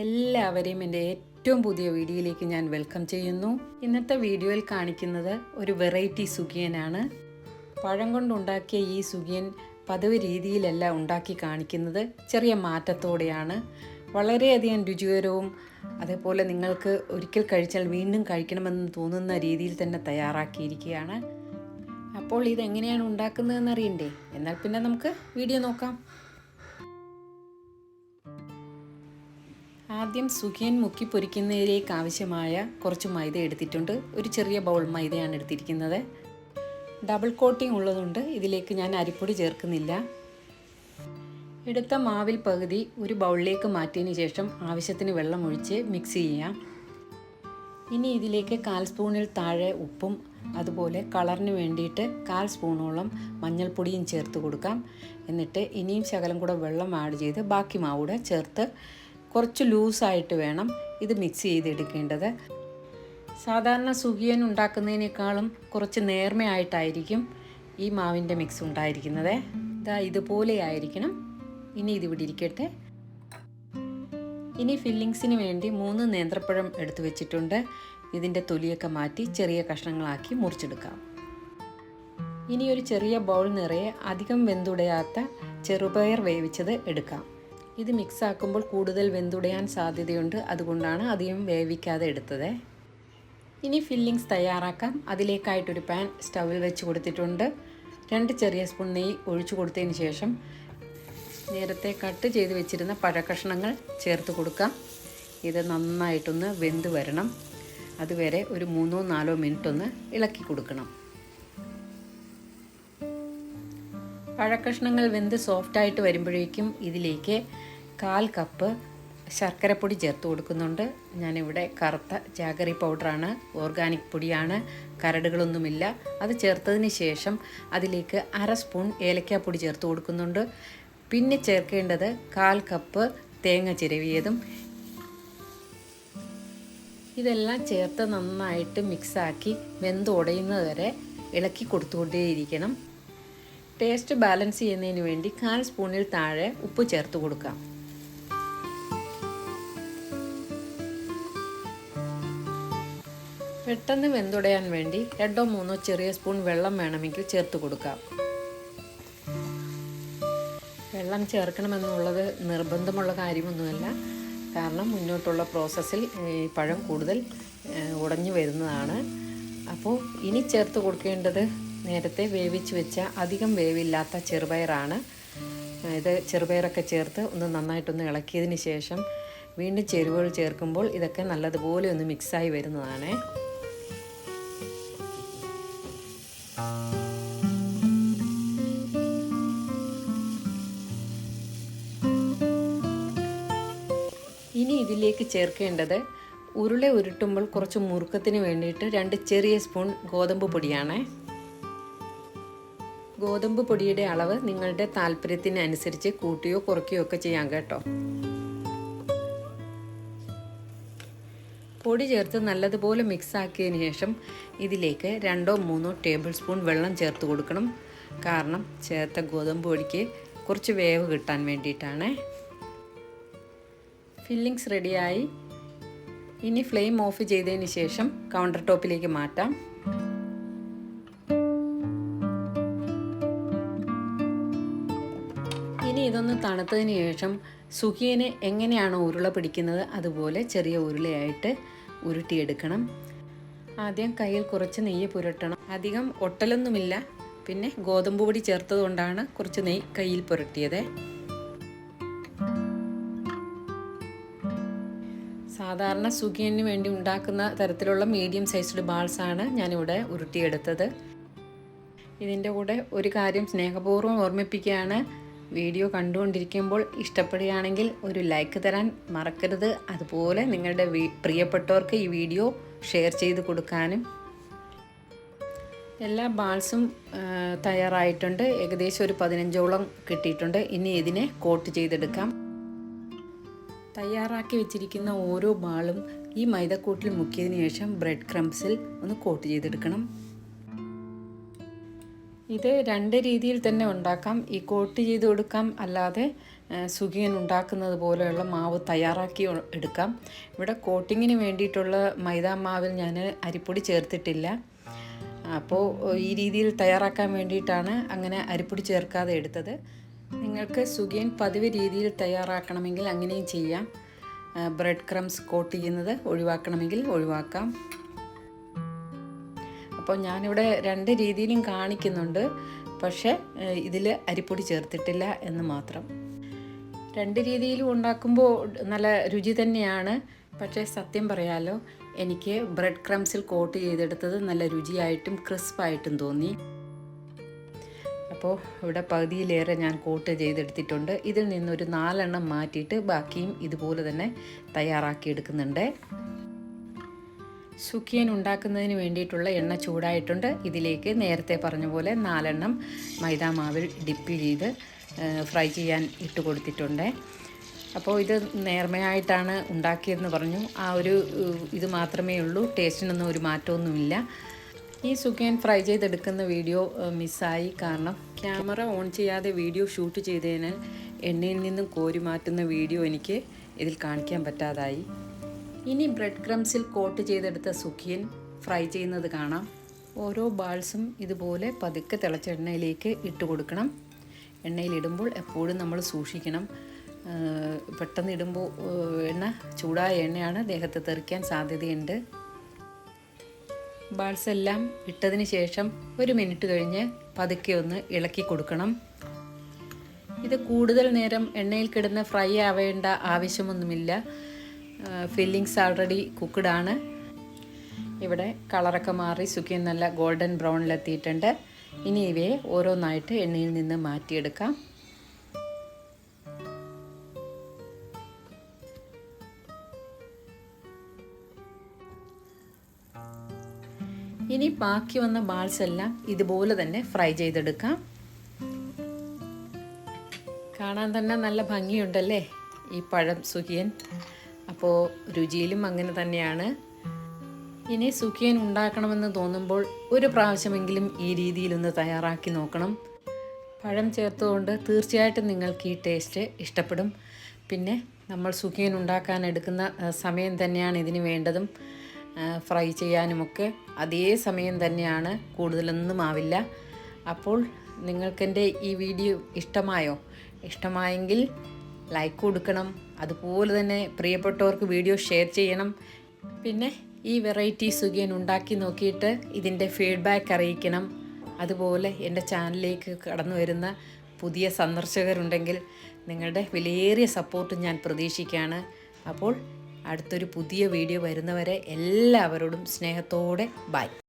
എല്ലാവരെയും എന്റെ ഏറ്റവും പുതിയ വീഡിയോയിലേക്ക് ഞാൻ വെൽക്കം ചെയ്യുന്നു. ഇന്നത്തെ വീഡിയോയിൽ കാണിക്കുന്നത് ഒരു വെറൈറ്റി സുഖിയനാണ്. പഴം കൊണ്ടുണ്ടാക്കിയ ഈ സുഖിയൻ പതിവ് രീതിയിലല്ല ഉണ്ടാക്കി കാണിക്കുന്നത്. ചെറിയ മാറ്റത്തോടെയാണ്. വളരെയധികം രുചികരവും അതേപോലെ നിങ്ങൾക്ക് ഒരിക്കൽ കഴിച്ചാൽ വീണ്ടും കഴിക്കണമെന്ന് തോന്നുന്ന രീതിയിൽ തന്നെ തയ്യാറാക്കിയിരിക്കുകയാണ്. അപ്പോൾ ഇതെങ്ങനെയാണ് ഉണ്ടാക്കുന്നതെന്ന് അറിയണ്ടേ? എന്നാൽ പിന്നെ നമുക്ക് വീഡിയോ നോക്കാം. ആദ്യം സുഖിയൻ മുക്കി പൊരിക്കുന്നതിലേക്ക് ആവശ്യമായ കുറച്ച് മൈദ എടുത്തിട്ടുണ്ട്. ഒരു ചെറിയ ബൗൾ മൈദയാണ് എടുത്തിരിക്കുന്നത്. ഡബിൾ കോട്ടിംഗ് ഉള്ളതുകൊണ്ട് ഇതിലേക്ക് ഞാൻ അരിപ്പൊടി ചേർക്കുന്നില്ല. എടുത്ത മാവിൽ പകുതി ഒരു ബൗളിലേക്ക് മാറ്റിയതിന് ശേഷം ആവശ്യത്തിന് വെള്ളം ഒഴിച്ച് മിക്സ് ചെയ്യാം. ഇനി ഇതിലേക്ക് കാൽ സ്പൂണിൽ താഴെ ഉപ്പും അതുപോലെ കളറിന് വേണ്ടിയിട്ട് കാൽ സ്പൂണോളം മഞ്ഞൾപ്പൊടിയും ചേർത്ത് കൊടുക്കാം. എന്നിട്ട് ഇനിയും ശകലം കൂടെ വെള്ളം ആഡ് ചെയ്ത് ബാക്കി മാവൂടെ ചേർത്ത് കുറച്ച് ലൂസായിട്ട് വേണം ഇത് മിക്സ് ചെയ്തെടുക്കേണ്ടത്. സാധാരണ സുഖിയൻ ഉണ്ടാക്കുന്നതിനേക്കാളും കുറച്ച് നേർമയായിട്ടായിരിക്കും ഈ മാവിന്റെ മിക്സ് ഉണ്ടായിരിക്കുന്നത്. ഇതാ ഇതുപോലെ ആയിരിക്കണം. ഇനി ഇതിവിടെ ഇരിക്കട്ടെ. ഇനി ഫില്ലിങ്സിന് വേണ്ടി മൂന്ന് നേന്ത്രപ്പഴം എടുത്തു വെച്ചിട്ടുണ്ട്. ഇതിന്റെ തൊലിയൊക്കെ മാറ്റി ചെറിയ കഷ്ണങ്ങളാക്കി മുറിച്ചെടുക്കാം. ഇനി ഒരു ചെറിയ ബൗൾ നിറയെ അധികം വെന്തുടയാത്ത ചെറുപയർ വേവിച്ചത് എടുക്കാം. ഇത് മിക്സ് ആക്കുമ്പോൾ കൂടുതൽ വെന്തുടയാൻ സാധ്യതയുണ്ട്. അതുകൊണ്ടാണ് അധികം വേവിക്കാതെ എടുത്തത്. ഇനി ഫില്ലിങ്സ് തയ്യാറാക്കാം. അതിലേക്കായിട്ടൊരു പാൻ സ്റ്റവിൽ വെച്ച് കൊടുത്തിട്ടുണ്ട്. രണ്ട് ചെറിയ സ്പൂൺ നെയ്യ് ഒഴിച്ചു കൊടുത്തതിന് ശേഷം നേരത്തെ കട്ട് ചെയ്ത് വെച്ചിരുന്ന പഴക്കഷ്ണങ്ങൾ ചേർത്ത് കൊടുക്കാം. ഇത് നന്നായിട്ടൊന്ന് വെന്ത് വരണം. അതുവരെ ഒരു മൂന്നോ നാലോ മിനിറ്റ് ഒന്ന് ഇളക്കി കൊടുക്കണം. പഴക്കഷ്ണങ്ങൾ വെന്ത് സോഫ്റ്റായിട്ട് വരുമ്പോഴേക്കും ഇതിലേക്ക് കാൽ കപ്പ് ശർക്കരപ്പൊടി ചേർത്ത് കൊടുക്കുന്നുണ്ട്. ഞാനിവിടെ കറുത്ത ജാഗറി പൗഡറാണ്. ഓർഗാനിക് പൊടിയാണ്. കരടുകളൊന്നുമില്ല. അത് ചേർത്തതിന് ശേഷം അതിലേക്ക് അര സ്പൂൺ ഏലക്കാപ്പൊടി ചേർത്ത് കൊടുക്കുന്നുണ്ട്. പിന്നെ ചേർക്കേണ്ടത് കാൽ കപ്പ് തേങ്ങ ചിരവിയതും. ഇതെല്ലാം ചേർത്ത് നന്നായിട്ട് മിക്സാക്കി വെന്ത് ഉടയുന്നത് വരെ ഇളക്കി കൊടുത്തുകൊണ്ടേയിരിക്കണം. ടേസ്റ്റ് ബാലൻസ് ചെയ്യുന്നതിന് വേണ്ടി കാൽ സ്പൂണിൽ താഴെ ഉപ്പ് ചേർത്ത് കൊടുക്കാം. പെട്ടെന്ന് വെന്തുടയാൻ വേണ്ടി രണ്ടോ മൂന്നോ ചെറിയ സ്പൂൺ വെള്ളം വേണമെങ്കിൽ ചേർത്ത് കൊടുക്കാം. വെള്ളം ചേർക്കണമെന്നുള്ളത് നിർബന്ധമുള്ള കാര്യമൊന്നുമല്ല. കാരണം മുന്നോട്ടുള്ള പ്രോസസ്സിൽ ഈ പഴം കൂടുതൽ ഉടഞ്ഞു വരുന്നതാണ്. അപ്പോൾ ഇനി ചേർത്ത് കൊടുക്കേണ്ടത് നേരത്തെ വേവിച്ച് വെച്ച അധികം വേവില്ലാത്ത ചെറുപയറാണ്. ഇത് ചെറുപയറൊക്കെ ചേർത്ത് ഒന്ന് നന്നായിട്ടൊന്ന് ഇളക്കിയതിന് ശേഷം വീണ്ടും ചേരുവകൾ ചേർക്കുമ്പോൾ ഇതൊക്കെ നല്ലതുപോലെ ഒന്ന് മിക്സായി വരുന്നതാണ്. ഇതിലേക്ക് ചേർക്കേണ്ടത് ഉരുള ഉരുട്ടുമ്പോൾ കുറച്ച് മുറുക്കത്തിന് വേണ്ടിയിട്ട് രണ്ട് ചെറിയ സ്പൂൺ ഗോതമ്പ് പൊടിയാണ്. ഗോതമ്പ് പൊടിയുടെ അളവ് നിങ്ങളുടെ താല്പര്യത്തിനനുസരിച്ച് കൂട്ടിയോ കുറയ്ക്കുകയോ ഒക്കെ ചെയ്യാം കേട്ടോ. പൊടി ചേർത്ത് നല്ലതുപോലെ മിക്സ് ആക്കിയതിന് ശേഷം ഇതിലേക്ക് രണ്ടോ മൂന്നോ ടേബിൾ സ്പൂൺ വെള്ളം ചേർത്ത് കൊടുക്കണം. കാരണം ചേർത്ത ഗോതമ്പ് പൊടിക്ക് കുറച്ച് വേവ് കിട്ടാൻ വേണ്ടിയിട്ടാണ്. ഫില്ലിങ്സ് റെഡിയായി. ഇനി ഫ്ലെയിം ഓഫ് ചെയ്തതിന് ശേഷം കൗണ്ടർ ടോപ്പിലേക്ക് മാറ്റാം. ഇനി ഇതൊന്ന് തണുത്തതിന് ശേഷം സുഖിയന് എങ്ങനെയാണോ ഉരുള പിടിക്കുന്നത് അതുപോലെ ചെറിയ ഉരുളയായിട്ട് ഉരുട്ടിയെടുക്കണം. ആദ്യം കയ്യിൽ കുറച്ച് നെയ്യ് പുരട്ടണം. അധികം ഒട്ടലൊന്നുമില്ല. പിന്നെ ഗോതമ്പ് പൊടി ചേർത്തത് കൊണ്ടാണ് കുറച്ച് നെയ്യ് കയ്യിൽ പുരട്ടിയത്. സാധാരണ സുഖിയന് വേണ്ടി ഉണ്ടാക്കുന്ന തരത്തിലുള്ള മീഡിയം സൈസ്ഡ് ബാൾസാണ് ഞാനിവിടെ ഉരുട്ടിയെടുത്തത്. ഇതിന്റെ കൂടെ ഒരു കാര്യം സ്നേഹപൂർവം ഓർമ്മിപ്പിക്കുകയാണ്. വീഡിയോ കണ്ടുകൊണ്ടിരിക്കുമ്പോൾ ഇഷ്ടപ്പെടുകയാണെങ്കിൽ ഒരു ലൈക്ക് തരാൻ മറക്കരുത്. അതുപോലെ നിങ്ങളുടെ പ്രിയപ്പെട്ടവർക്ക് ഈ വീഡിയോ ഷെയർ ചെയ്ത് കൊടുക്കാനും. എല്ലാ ബാൾസും തയ്യാറായിട്ടുണ്ട്. ഏകദേശം ഒരു പതിനഞ്ചോളം കിട്ടിയിട്ടുണ്ട്. ഇനി ഇതിനെ കോട്ട് ചെയ്തെടുക്കാം. തയ്യാറാക്കി വെച്ചിരിക്കുന്ന ഓരോ ബാളും ഈ മൈദക്കൂട്ടിൽ മുക്കിയതിന് ശേഷം ബ്രെഡ് ക്രംസിൽ ഒന്ന് കോട്ട് ചെയ്തെടുക്കണം. ഇത് രണ്ട് രീതിയിൽ തന്നെ ഉണ്ടാക്കാം. ഈ കോട്ട് ചെയ്ത് കൊടുക്കാം. അല്ലാതെ സുഖിയൻ ഉണ്ടാക്കുന്നത് പോലെയുള്ള മാവ് തയ്യാറാക്കി എടുക്കാം. ഇവിടെ കോട്ടിങ്ങിന് വേണ്ടിയിട്ടുള്ള മൈദാ മാവിൽ ഞാൻ അരിപ്പൊടി ചേർത്തിട്ടില്ല. അപ്പോൾ ഈ രീതിയിൽ തയ്യാറാക്കാൻ വേണ്ടിയിട്ടാണ് അങ്ങനെ അരിപ്പൊടി ചേർക്കാതെ എടുത്തത്. നിങ്ങൾക്ക് സുഖിയൻ പതിവ് രീതിയിൽ തയ്യാറാക്കണമെങ്കിൽ അങ്ങനെയും ചെയ്യാം. ബ്രെഡ് ക്രംസ് കോട്ട് ചെയ്യുന്നത് ഒഴിവാക്കണമെങ്കിൽ ഒഴിവാക്കാം. അപ്പോൾ ഞാനിവിടെ രണ്ട് രീതിയിലും കാണിക്കുന്നുണ്ട്. പക്ഷേ ഇതിൽ അരിപ്പൊടി ചേർത്തിട്ടില്ല എന്ന് മാത്രം. രണ്ട് രീതിയിലും ഉണ്ടാക്കുമ്പോൾ നല്ല രുചി തന്നെയാണ്. പക്ഷേ സത്യം പറയാലോ എനിക്ക് ബ്രെഡ് ക്രംസിൽ കോട്ട് ചെയ്തെടുത്തത് നല്ല രുചിയായിട്ടും ക്രിസ്പായിട്ടും തോന്നി. അപ്പോൾ ഇവിടെ പകുതിയിലേറെ ഞാൻ കോട്ട് ചെയ്തെടുത്തിട്ടുണ്ട്. ഇതിൽ നിന്നൊരു നാലെണ്ണം മാറ്റിയിട്ട് ബാക്കിയും ഇതുപോലെ തന്നെ തയ്യാറാക്കി തയ്യാറാക്കിയെടുക്കുന്നുണ്ട് സുഖിയൻ ഉണ്ടാക്കുന്നതിന് വേണ്ടിയിട്ടുള്ള എണ്ണ ചൂടായിട്ടുണ്ട്. ഇതിലേക്ക് നേരത്തെ പറഞ്ഞ പോലെ നാലെണ്ണം മൈദാ മാവിൽ ഡിപ്പ് ചെയ്ത് ഫ്രൈ ചെയ്യാൻ ഇട്ട് കൊടുത്തിട്ടുണ്ട്. അപ്പോൾ ഇത് നേർമയായിട്ടാണ് ഉണ്ടാക്കിയതെന്ന് പറഞ്ഞു. ആ ഒരു ഇത് മാത്രമേ ഉള്ളൂ. ടേസ്റ്റിനൊന്നും ഒരു മാറ്റമൊന്നുമില്ല. ഈ സുഖിയൻ ഫ്രൈ ചെയ്തെടുക്കുന്ന വീഡിയോ മിസ്സായി. കാരണം ക്യാമറ ഓൺ ചെയ്യാതെ വീഡിയോ ഷൂട്ട് ചെയ്തതിനാൽ എണ്ണയിൽ നിന്നും കോരി മാറ്റുന്ന വീഡിയോ എനിക്ക് ഇതിൽ കാണിക്കാൻ പറ്റാതായി. ഇനി ബ്രെഡ് ക്രംസിൽ കോട്ട് ചെയ്തെടുത്ത സുഖിയൻ ഫ്രൈ ചെയ്യുന്നത് കാണാം. ഓരോ ബാൾസും ഇതുപോലെ പതുക്കെ തിളച്ച എണ്ണയിലേക്ക് ഇട്ട് കൊടുക്കണം. എണ്ണയിലിടുമ്പോൾ എപ്പോഴും നമ്മൾ സൂക്ഷിക്കണം. പെട്ടെന്ന് ഇടുമ്പോൾ എണ്ണ ചൂടായ എണ്ണയാണ്. ദേഹത്ത് തെറിക്കാൻ സാധ്യതയുണ്ട്. ബാൾസ് എല്ലാം ഇട്ടതിന് ശേഷം ഒരു മിനിറ്റ് കഴിഞ്ഞ് പതുക്കെ ഒന്ന് ഇളക്കി കൊടുക്കണം. ഇത് കൂടുതൽ നേരം എണ്ണയിൽ കിടന്ന് ഫ്രൈ ആവേണ്ട ആവശ്യമൊന്നുമില്ല. ഫില്ലിങ്സ് ആൾറെഡി കുക്ക്ഡ് ആണ്. ഇവിടെ കളറൊക്കെ മാറി സുഖിയൻ നല്ല ഗോൾഡൻ ബ്രൗണിലെത്തിയിട്ടുണ്ട്. ഇനി ഇവയെ ഓരോന്നായിട്ട് എണ്ണയിൽ നിന്ന് മാറ്റിയെടുക്കാം. ഇനി ബാക്കി വന്ന ബാൾസ് എല്ലാം ഇതുപോലെ തന്നെ ഫ്രൈ ചെയ്തെടുക്കാം. കാണാൻ തന്നെ നല്ല ഭംഗിയുണ്ടല്ലേ? ഈ പഴം സുഖിയൻ. അപ്പോൾ രുചിയിലും അങ്ങനെ തന്നെയാണ്. ഇനി സുഖിയൻ ഉണ്ടാക്കണമെന്ന് തോന്നുമ്പോൾ ഒരു പ്രാവശ്യമെങ്കിലും ഈ രീതിയിലൊന്ന് തയ്യാറാക്കി നോക്കണം. പഴം ചേർത്തുകൊണ്ട് തീർച്ചയായിട്ടും നിങ്ങൾക്ക് ഈ ടേസ്റ്റ് ഇഷ്ടപ്പെടും. പിന്നെ നമ്മൾ സുഖിയൻ ഉണ്ടാക്കാൻ എടുക്കുന്ന സമയം തന്നെയാണ് ഇതിന് വേണ്ടതും. ഫ്രൈ ചെയ്യാനുമൊക്കെ അതേ സമയം തന്നെയാണ് കൂടുതലൊന്നും ആവില്ല. അപ്പോൾ നിങ്ങൾക്കെന്റെ ഈ വീഡിയോ ഇഷ്ടമായോ? ഇഷ്ടമായെങ്കിൽ ലൈക്ക് കൊടുക്കണം. അതുപോലെ തന്നെ പ്രിയപ്പെട്ടവർക്ക് വീഡിയോ ഷെയർ ചെയ്യണം. പിന്നെ ഈ വെറൈറ്റി സുഖിയൻ ഉണ്ടാക്കി നോക്കിയിട്ട് ഇതിന്റെ ഫീഡ്ബാക്ക് അറിയിക്കണം. അതുപോലെ എന്റെ ചാനലിലേക്ക് കടന്നു വരുന്ന പുതിയ സന്ദർശകരുണ്ടെങ്കിൽ നിങ്ങളുടെ വിലയേറിയ സപ്പോർട്ട് ഞാൻ പ്രതീക്ഷിക്കുകയാണ്. അപ്പോൾ അടുത്തൊരു പുതിയ വീഡിയോ വരുന്നവരെ എല്ലാവരോടും സ്നേഹത്തോടെ ബൈ.